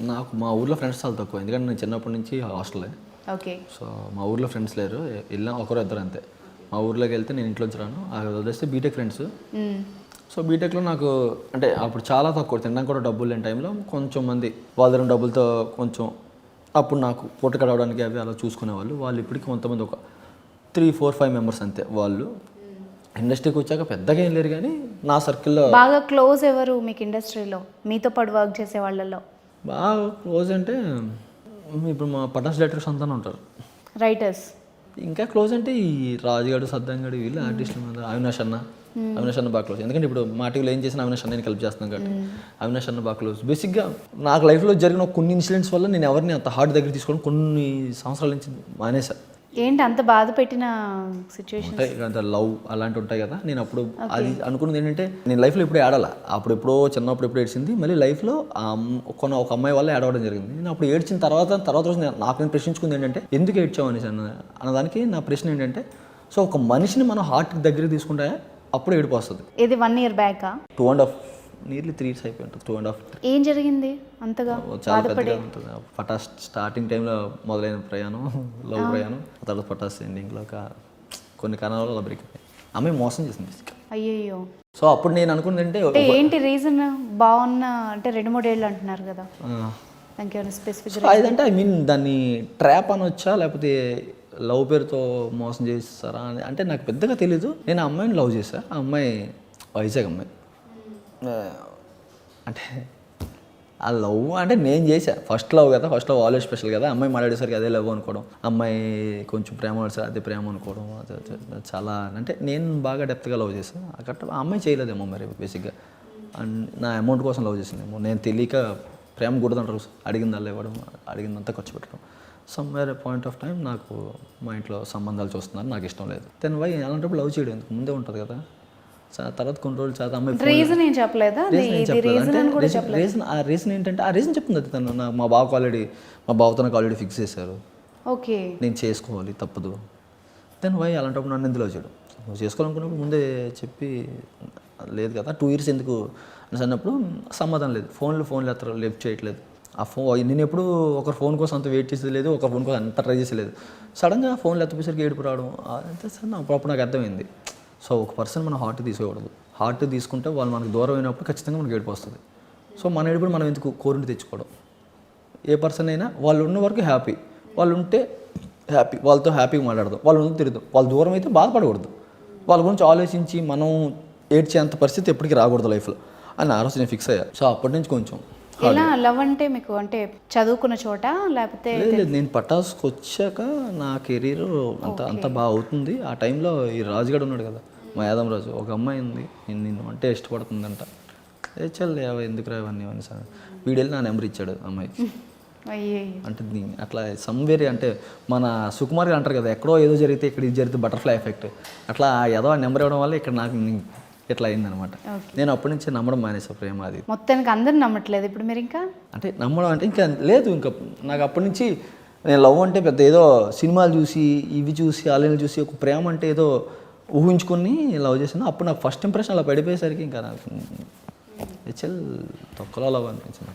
నాకు మా ఊర్లో ఫ్రెండ్స్ చాలా తక్కువ. ఎందుకంటే నేను చిన్నప్పటి నుంచి హాస్టలే. ఓకే. సో మా ఊర్లో ఫ్రెండ్స్ లేరు. వెళ్ళినా ఒకరు ఇద్దరు అంతే. మా ఊర్లోకి వెళ్తే నేను ఇంట్లోంచి రాను. అది వదిలేస్తే బీటెక్ ఫ్రెండ్స్. సో బీటెక్లో నాకు అంటే అప్పుడు చాలా తక్కువ. తినడానికి కూడా డబ్బులు లేని టైంలో కొంచెం మంది వాళ్ళ దగ్గర డబ్బులతో కొంచెం అప్పుడు నాకు పూట కడవడానికి అవి అలా చూసుకునేవాళ్ళు. వాళ్ళు ఇప్పటికి కొంతమంది ఒక త్రీ ఫోర్ ఫైవ్ మెంబర్స్ అంతే వాళ్ళు. ఇండస్ట్రీకి వచ్చాక పెద్దగా ఏం లేరు కానీ నా సర్కిల్లో బాగా క్లోజ్ ఎవరు మీకు ఇండస్ట్రీలో మీతో పాటు వర్క్ చేసే వాళ్ళలో? బాగా క్లోజ్ అంటే ఇప్పుడు మా పటాస్ డైరెక్టర్స్ అంతా ఉంటారు. రైటర్స్ ఇంకా క్లోజ్ అంటే ఈ రాజుగాడు సద్దంగాడు వీళ్ళు ఆర్టిస్టుల మీద. అవినాష్ అన్న. అవినాష్ అన్న బాగా క్లోజ్. ఎందుకంటే ఇప్పుడు మా టీవీలో ఏం చేసిన అవినాష్ అన్న నేను కలిపి చేస్తున్నాను కాబట్టి అవినాష్ అన్న బాగా క్లోజ్. బేసిక్గా నాకు లైఫ్లో జరిగిన కొన్ని ఇన్సిడెంట్స్ వల్ల నేను ఎవరిని అంత హార్ట్ దగ్గర తీసుకోవడం కొన్ని సంవత్సరాల నుంచి మానేసా. ఏంటి అంత బాధ పెట్టిన సిచ్యువేషన్ అంత లవ్ అలాంటివి ఉంటాయి కదా. నేను అప్పుడు అది అనుకున్నది ఏంటంటే నేను లైఫ్లో ఇప్పుడు ఆడాల అప్పుడు ఎప్పుడో చిన్నప్పుడు ఎప్పుడు ఏడ్చింది మళ్ళీ లైఫ్లో కొన్న ఒక అమ్మాయి వల్ల ఆడవడం జరిగింది. నేను అప్పుడు ఏడ్చిన తర్వాత తర్వాత రోజు నాకు నేను ప్రశ్నించుకుంది ఏంటంటే ఎందుకు ఏడ్చావు? అనేసి అన్న అన్నదానికి నా ప్రశ్న ఏంటంటే సో ఒక మనిషిని మనం హార్ట్ దగ్గర తీసుకుంటే అప్పుడు ఏడుపు వస్తుంది. ఇది one year బ్యాకా two and half nearly three years అయిపోయి ఉంటుంది టూ అండ్ హాఫ్ ఏం జరిగింది అంతగా? చాలా పెద్దగా ఉంటుంది. పటాస్ స్టార్టింగ్ టైంలో మొదలైన ప్రయాణం లవ్ ప్రయాణం తర్వాత పటాస్ ఎండింగ్లో కొన్ని కారణాల వల్ల బ్రేక్ అయిపోయింది అమ్మాయి మోసం చేసింది అయ్యయ్యో. సో అప్పుడు నేను అంటే ఏంటి రీజన్ బాగున్న అంటే రెండు మూడేళ్ళు అంటున్నారు కదా. అదంటే ఐ మీన్ దాన్ని ట్రాప్ అనొచ్చా? లేకపోతే లవ్ పేరుతో మోసం చేస్తారా అంటే నాకు పెద్దగా తెలీదు. నేను ఆ అమ్మాయిని లవ్ చేశా. ఆ అమ్మాయి వైజాగ్ అమ్మాయి. అంటే ఆ లవ్ అంటే నేను చేశా. ఫస్ట్ లవ్ కదా ఫస్ట్ లవ్ ఆల్వేస్ స్పెషల్ కదా. అమ్మాయి మాట్లాడేసరికి అదే లవ్ అనుకోవడం. అమ్మాయి కొంచెం ప్రేమ పడేసరికి అదే ప్రేమ అనుకోవడం. అది- చాలా అంటే నేను బాగా డెప్త్గా లవ్ చేశాను అక్కడ ఆ అమ్మాయి చేయలేదేమో మరి బేసిక్గా అండ్ నా అమౌంట్ కోసం లవ్ చేసిందేమో. నేను తెలియక ప్రేమ కూడదంటారు అడిగిందల్లా ఇవ్వడం అడిగిందంతా ఖర్చు పెట్టడం. సమ్వేర్ పాయింట్ ఆఫ్ టైం నాకు మా ఇంట్లో సంబంధాలు చూస్తున్నారు నాకు ఇష్టం లేదు. దెన్ వై అలాంటప్పుడు లవ్ చేయడం ఎందుకు? ముందే ఉంటుంది కదా. తర్వాత కొన్ని రోజులు చాలా అమ్మాయి రీజన్ ఏం చెప్పలేదా? రీజన్ ఆ రీజన్ ఏంటంటే ఆ రీజన్ చెప్తుంది అది తను. నా- మా బావకు ఆల్రెడీ మా బావతో నాకు ఆల్రెడీ ఫిక్స్ చేశారు. ఓకే. నేను చేసుకోవాలి తప్పదు. దెన్ వై అలాంటప్పుడు నన్ను ఎందులో చేయడం నువ్వు చేసుకోవాలనుకున్నప్పుడు ముందే చెప్పి లేదు కదా టూ ఇయర్స్ ఎందుకు అని అన్నప్పుడు సమాధానం లేదు. ఫోన్లు ఫోన్లు ఎత్తరు లిఫ్ట్ చేయట్లేదు. ఆ ఫోన్ నేను ఎప్పుడు ఒకరి ఫోన్ కోసం అంత వెయిట్ చేసేది లేదు ఒక ఫోన్ కోసం అంత ట్రై చేసేది సడన్గా ఫోన్లు ఎత్తపోయేసరికి ఏడుపు రావడం అంతే సార్ నాకు అప్పుడు నాకు అర్థమైంది. సో ఒక పర్సన్ మనం హార్ట్ తీసుకోకూడదు హార్ట్ తీసుకుంటే వాళ్ళు మనకు దూరం అయినప్పుడు ఖచ్చితంగా మనకి ఏడుపు వస్తుంది. సో మన ఏడుపుని మనం ఎందుకు కోరిని తెచ్చుకోవడం? ఏ పర్సన్ అయినా వాళ్ళు ఉన్న వరకు హ్యాపీ వాళ్ళు ఉంటే హ్యాపీ వాళ్ళతో హ్యాపీగా మాట్లాడదాం. వాళ్ళు ముందు తిరుగుతాం వాళ్ళు దూరం అయితే బాధపడకూడదు. వాళ్ళ గురించి ఆలోచించి మనం ఏడ్చేంత పరిస్థితి ఎప్పటికీ రాకూడదు లైఫ్లో. అని ఆలోచన ఫిక్స్ అయ్యా. సో అప్పటి నుంచి కొంచెం ఎలా లవ్ అంటే మీకు అంటే చదువుకున్న చోట లేకపోతే లేదు నేను పటాస్కి వచ్చాక నా కెరీర్ అంత అంత బాగా అవుతుంది ఆ టైంలో ఈ రాజుగాడు ఉన్నాడు కదా మా యాదవ్ రాజు ఒక అమ్మాయి ఉంది. నేను నిన్ను అంటే ఇష్టపడుతుందంట. ఏ చల్ ఎందుకు రా ఇవన్నీ ఇవన్నీ సార్. వీడెళ్ళి నా నెంబర్ ఇచ్చాడు అమ్మాయికి. అంటే అట్లా సమ్వేరి అంటే మన సుకుమార్ గారు అంటారు కదా ఎక్కడో ఏదో జరిగితే ఇక్కడ ఇది జరిగితే బటర్ఫ్లై ఎఫెక్ట్. అట్లా ఏదో నెంబర్ ఇవ్వడం వల్ల ఇక్కడ నాకు ఇట్లా అయిందనమాట. నేను అప్పటి నుంచి నమ్మడం మానేసా ప్రేమ అది. మొత్తానికి అందరు నమ్మట్లేదు ఇప్పుడు మీరు ఇంకా? అంటే నమ్మడం అంటే ఇంకా లేదు ఇంకా. నాకు అప్పటి నుంచి నేను లవ్ అంటే పెద్ద ఏదో సినిమాలు చూసి ఇవి చూసి ఆలయాలు చూసి ఒక ప్రేమ అంటే ఏదో ఊహించుకొని లవ్ చేసాను అప్పుడు నాకు ఫస్ట్ ఇంప్రెషన్ అలా పడిపోయేసరికి ఇంకా నాకు హెచ్ఎల్ తొక్కలో లవ్ అనిపించింది.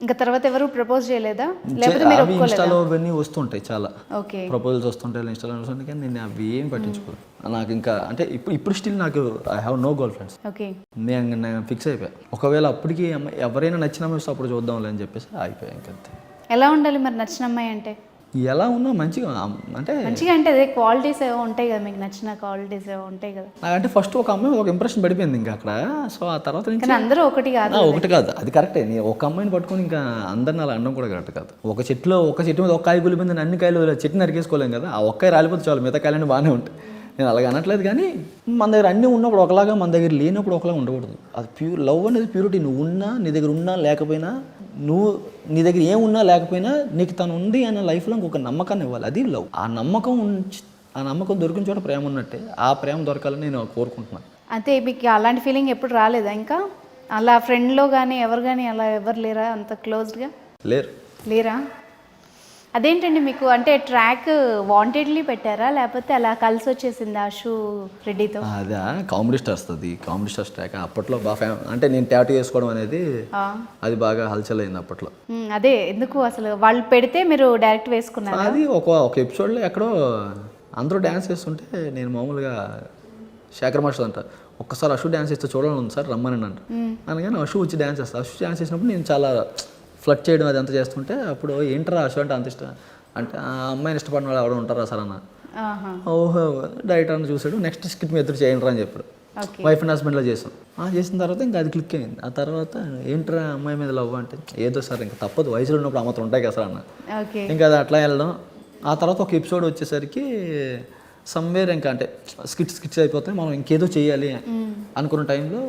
ఇంకా తర్వాత ఎవరు ప్రపోజ్ చేయలేదా? లేకపోతే మీరు అవి ఇన్స్టాలో అవన్నీ వస్తుంటాయి చాలా. ఓకే. ప్రపోజల్స్ వస్తుంటాయి ఇన్స్టాలో వస్తుంటాయి కానీ నేను అవి ఏం పట్టించుకోను. నాకు ఇంకా అంటే ఇప్పుడు ఇప్పుడు స్టిల్ నాకు I have no girl friends okay. నేను నేను ఫిక్స్ అయిపోయా. ఒకవేళ అప్పటికి అమ్మాయి ఎవరైనా నచ్చిన అమ్మాయి వస్తే అప్పుడు చూద్దాంలే అని చెప్పేసి ఆగిపోయా ఇంకంతే ఎలా ఉండాలి మరి నచ్చిన అమ్మాయి అంటే? ఎలా ఉన్నా మంచిగా అంటే మంచిగా అంటే అదే క్వాలిటీస్ ఏవో ఉంటాయి కదా మీకు నచ్చిన క్వాలిటీస్ ఏవో ఉంటాయి కదా. నాకంటే ఫస్ట్ ఒక అమ్మాయి ఒక ఇంప్రెషన్ పడిపోయింది ఇంకా అక్కడ. సో ఆ తర్వాత నుంచి అందరూ ఒకటి కాదు ఒకటి కాదు అది కరెక్టే నీ ఒక అమ్మాయిని పట్టుకొని ఇంకా అందరిని అలా అనడం కూడా కరెక్ట్ కాదు. ఒక చెట్లో ఒక చెట్టు మీద ఒక కాయ కూలిపోయింది అన్ని కాయలు చెట్టు నరికేసుకోలేం కదా. ఆ ఒక్కాయ రాలిపోతే చాలు మిగతా కాయలన్నీ బాగానే ఉంటాయి. నేను అలాగ అనట్లేదు కానీ మన దగ్గర అన్నీ ఉన్నప్పుడు ఒకలాగా మన దగ్గర లేనప్పుడు ఒకలాగా ఉండకూడదు. అది ప్యూర్ లవ్ అనేది ప్యూరిటీ నువ్వు ఉన్నా నీ దగ్గర ఉన్నా లేకపోయినా నువ్వు నీ దగ్గర ఏం ఉన్నా లేకపోయినా నీకు తను ఉంది అన్న లైఫ్లో ఇంకొక నమ్మకాన్ని ఇవ్వాలి. అది లవ్. ఆ నమ్మకం ఉంచి ఆ నమ్మకం దొరికిన చోట ప్రేమ ఉన్నట్టే ఆ ప్రేమ దొరకాలని నేను కోరుకుంటున్నాను. అయితే మీకు అలాంటి ఫీలింగ్ ఎప్పుడు రాలేదా ఇంకా? అలా ఫ్రెండ్లో కానీ ఎవరు కానీ అలా ఎవరు లేరా అంత క్లోజ్డ్గా లేరు. లేరా? అదేంటండి మీకు? అంటే ట్రాక్ వాంటెడ్లీ పెట్టారా? లేకపోతే అలా కలిసి వచ్చేసిందా షూ రెడ్డితో? అదే. కామెడీ స్టార్స్ అది కామెడీ స్టార్స్ ట్రాక్ అప్పట్లో బాగా అంటే నేను టాటూ వేసుకోవడం అనేది ఆ. అది బాగా హల్చల్ అయింది అప్పట్లో. అదే. ఎందుకు అసలు? వాళ్ళు పెడితే మీరు డైరెక్ట్ వేసుకున్నారా? అది ఒక ఒక ఎపిసోడ్లో ఎక్కడో అందరూ డ్యాన్స్ చేస్తుంటే నేను మామూలుగా శేఖర్ మాస్టర్ అంట ఒక్కసారి అషు డ్యాన్స్ చేస్తే చూడాలని ఉంది సార్ రమ్మని అంట. అనగానే అషు వచ్చి డ్యాన్స్ చేస్తా. అషు డ్యాన్స్ చేసినప్పుడు నేను చాలా ఫ్లట్ చేయడం అది అంతా చేస్తుంటే అప్పుడు ఏంట్రా అషు అంటే అంత ఇష్టం. అంటే ఆ అమ్మాయిని ఇష్టపడిన వాళ్ళు ఎవరు ఉంటారా సార్ అన్న. ఓహో డైరెక్టర్ అని చూసాడు నెక్స్ట్ స్కిట్ మీ ఇద్దరు చేయండి అని చెప్పాడు. వైఫ్ అండ్ హస్బెండ్లో చేసాం ఆ చేసిన తర్వాత ఇంకా అది క్లిక్ అయింది. ఆ తర్వాత ఏంట్రా అమ్మాయి మీద లవ్ అంటే ఏదో సార్ ఇంకా తప్పదు వయసులో ఉన్నప్పుడు మాత్రం ఉంటాయి కదా సార్ అన్న. ఇంకా అది అట్లా వెళ్ళడం. ఆ తర్వాత ఒక ఎపిసోడ్ వచ్చేసరికి సమ్వేర్ ఇంకా అంటే స్కిట్ స్కిట్స్ అయిపోతాయి మనం ఇంకేదో చేయాలి అనుకున్న టైంలో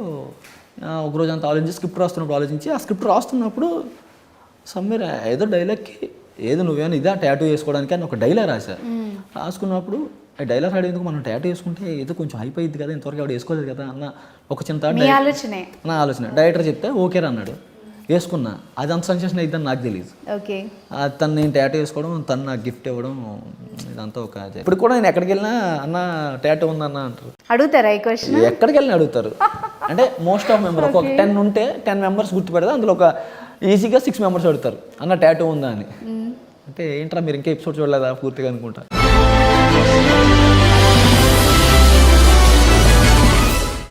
ఆ, ఒక రోజు అంతా ఆలోచించి స్క్రిప్ట్ రాస్తున్నప్పుడు ఆలోచించి ఆ స్క్రిప్ట్ రాస్తున్నప్పుడు సమ్వేర్ ఏదో డైలాగ్కి ఏదో నువ్వేనా ఇదా ట్యాటూ వేసుకోవడానికి అని ఒక డైలాగ్ రాశా. రాసుకున్నప్పుడు ఆ డైలాగ్ రాడేందుకు మనం ట్యాటూ వేసుకుంటే ఏదో కొంచెం హైప్ కదా ఇంతవరకు ఆవిడ వేసుకోలేదు కదా అన్న ఒక చిన్న ఆలోచనే. నా ఆలోచన. డైరెక్టర్ చెప్తే ఓకే అన్నాడు. వేసుకున్నా. అది అంత సెన్సేషన్ అయిద్దని నాకు తెలియదు ఓకే. తను నేను ట్యాటూ వేసుకోవడం తను నాకు గిఫ్ట్ ఇవ్వడం ఇదంతా ఒక ఇప్పుడు కూడా నేను ఎక్కడికి వెళ్ళినా అన్న ట్యాటూ ఉందన్న అంటారు. అడుగుతారా ఈ క్వశ్చన్ ఎక్కడికి వెళ్ళినా అడుగుతారు. అంటే మోస్ట్ ఆఫ్ మెంబర్ ఒక టెన్ ఉంటే టెన్ మెంబర్స్ గుర్తుపెడితే అందులో ఒక ఈజీగా సిక్స్ మెంబర్స్ అడుగుతారు అన్న టాటూ ఉందా అని. అంటే ఏంట్రా మీరు ఇంకా ఎపిసోడ్ చూడలేదా? పూర్తిగా అనుకుంటా.